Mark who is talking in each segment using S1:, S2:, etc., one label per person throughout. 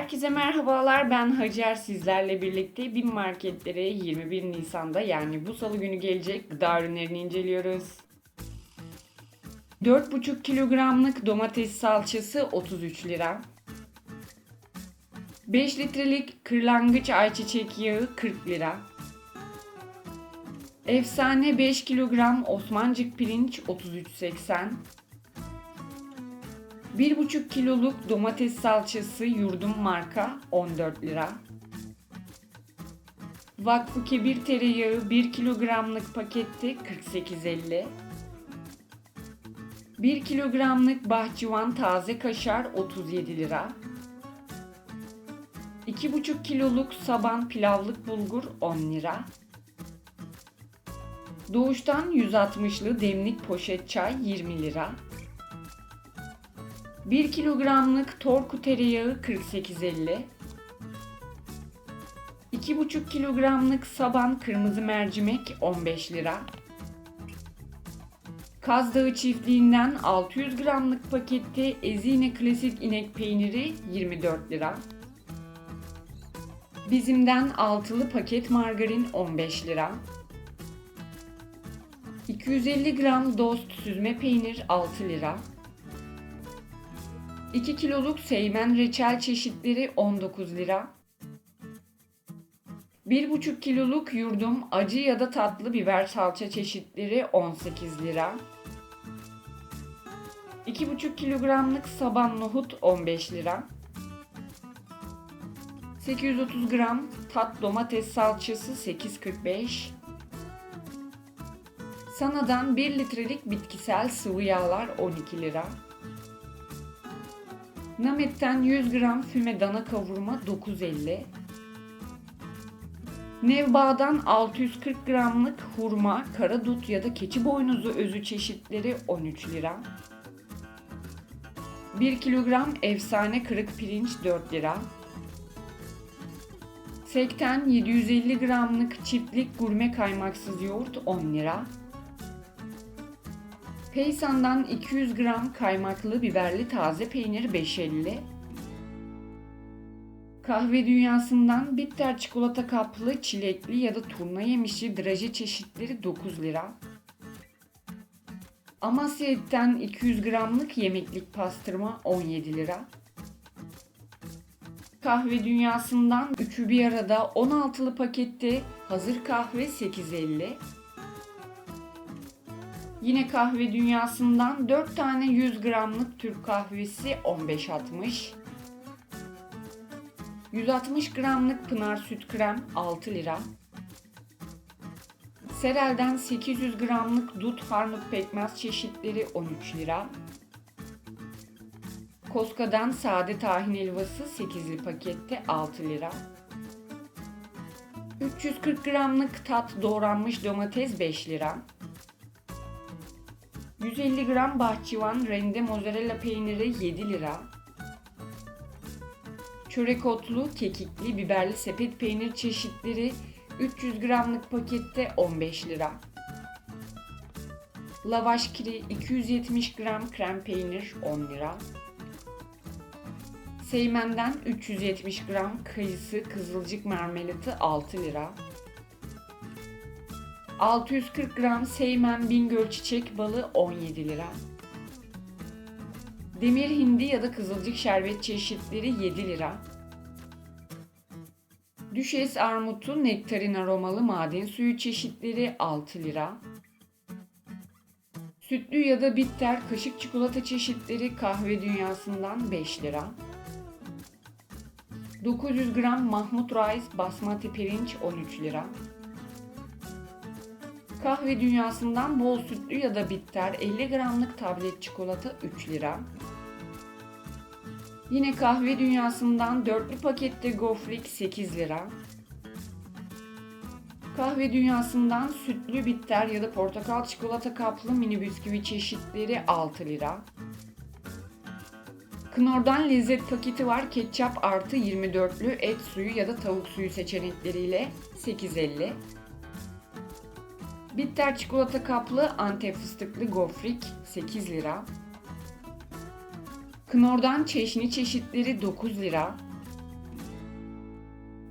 S1: Herkese merhabalar ben Hacer sizlerle birlikte bin marketlere 21 Nisan'da yani bu salı günü gelecek gıda ürünlerini inceliyoruz. 4,5 kilogramlık domates salçası 33 lira. 5 litrelik kırlangıç ayçiçek yağı 40 lira. Efsane 5 kilogram Osmancık pirinç 33.80. 1,5 kiloluk domates salçası yurdum marka 14 lira. Vakfı Kebir tereyağı 1 kilogramlık pakette 48.50. 1 kilogramlık bahçıvan taze kaşar 37 lira. 2,5 kiloluk saban pilavlık bulgur 10 lira. Doğuştan 160'lı demlik poşet çay 20 lira. 1 kilogramlık torku tereyağı 48.50 2,5 kilogramlık saban kırmızı mercimek 15 lira. Kaz Dağı çiftliğinden 600 gramlık pakette Ezine klasik inek peyniri 24 lira. Bizimden altılı paket margarin 15 lira. 250 gram dost süzme peynir 6 lira. 2 kiloluk Seymen reçel çeşitleri 19 lira. 1,5 kiloluk yurdum acı ya da tatlı biber salça çeşitleri 18 lira. 2,5 kilogramlık saban nohut 15 lira. 830 gram tat domates salçası 8.45. Sana'dan 1 litrelik bitkisel sıvı yağlar 12 lira. Namet'ten 100 gram füme dana kavurma 9.50. Nevba'dan 640 gramlık hurma, karadut ya da keçi boynuzu özü çeşitleri 13 lira. 1 kilogram efsane kırık pirinç 4 lira. Sekten 750 gramlık çiftlik gurme kaymaksız yoğurt 10 lira. Peysan'dan 200 gram kaymaklı biberli taze peynir 5.50. Kahve dünyasından bitter çikolata kaplı, çilekli ya da turna yemişi draje çeşitleri 9 lira. Amasya etten 200 gramlık yemeklik pastırma 17 lira. Kahve dünyasından üçü bir arada 16'lı pakette hazır kahve 8.50. Yine kahve dünyasından 4 tane 100 gramlık Türk kahvesi 15.60. 160 gramlık Pınar süt krem 6 lira. Serel'den 800 gramlık dut harnut pekmez çeşitleri 13 lira. Koska'dan sade tahin helvası 8'li pakette 6 lira. 340 gramlık tat doğranmış domates 5 lira. 150 gram bahçıvan rende mozzarella peyniri 7 lira. Çörek otlu, kekikli, biberli sepet peynir çeşitleri 300 gramlık pakette 15 lira. Lavaş kiri 270 gram krem peynir 10 lira. Seymen'den 370 gram kayısı kızılcık marmelatı 6 lira. 640 gram Seymen Bingöl çiçek balı 17 lira. Demir hindi ya da kızılcık şerbet çeşitleri 7 lira. Düşes armutu nektarin aromalı maden suyu çeşitleri 6 lira. Sütlü ya da bitter kaşık çikolata çeşitleri kahve dünyasından 5 lira. 900 gram Mahmut Rice basmati pirinç 13 lira. Kahve dünyasından bol sütlü ya da bitter 50 gramlık tablet çikolata 3 lira. Yine kahve dünyasından dörtlü pakette gofrik 8 lira. Kahve dünyasından sütlü bitter ya da portakal çikolata kaplı mini bisküvi çeşitleri 6 lira. Knorr'dan lezzet paketi var ketçap artı 24'lü et suyu ya da tavuk suyu seçenekleriyle 8.50. Bitter çikolata kaplı Antep fıstıklı gofrik 8 lira. Knorr'dan çeşni çeşitleri 9 lira.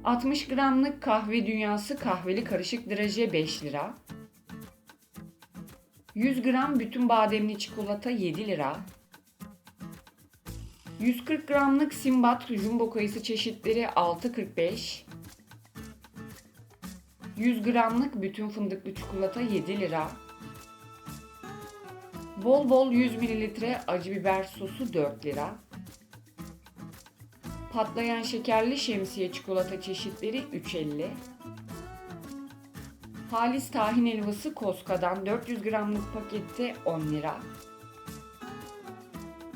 S1: 60 gramlık kahve dünyası kahveli karışık draje 5 lira. 100 gram bütün bademli çikolata 7 lira. 140 gramlık Simbat jumbo kayısı çeşitleri 6.45. 100 gramlık bütün fındıklı çikolata 7 lira. Bol bol 100 mililitre acı biber sosu 4 lira. Patlayan şekerli şemsiye çikolata çeşitleri 3.50. Halis tahin helvası Koska'dan 400 gramlık pakette 10 lira.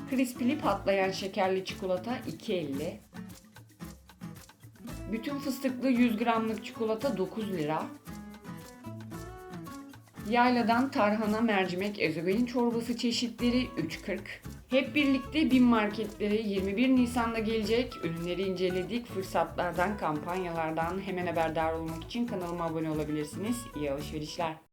S1: Krispili patlayan şekerli çikolata 2.50. Bütün fıstıklı 100 gramlık çikolata 9 lira. Yayladan tarhana, mercimek, ezogelin çorbası çeşitleri 3.40. Hep birlikte bin marketlere 21 Nisan'da gelecek ürünleri inceledik. Fırsatlardan, kampanyalardan hemen haberdar olmak için kanalıma abone olabilirsiniz. İyi alışverişler.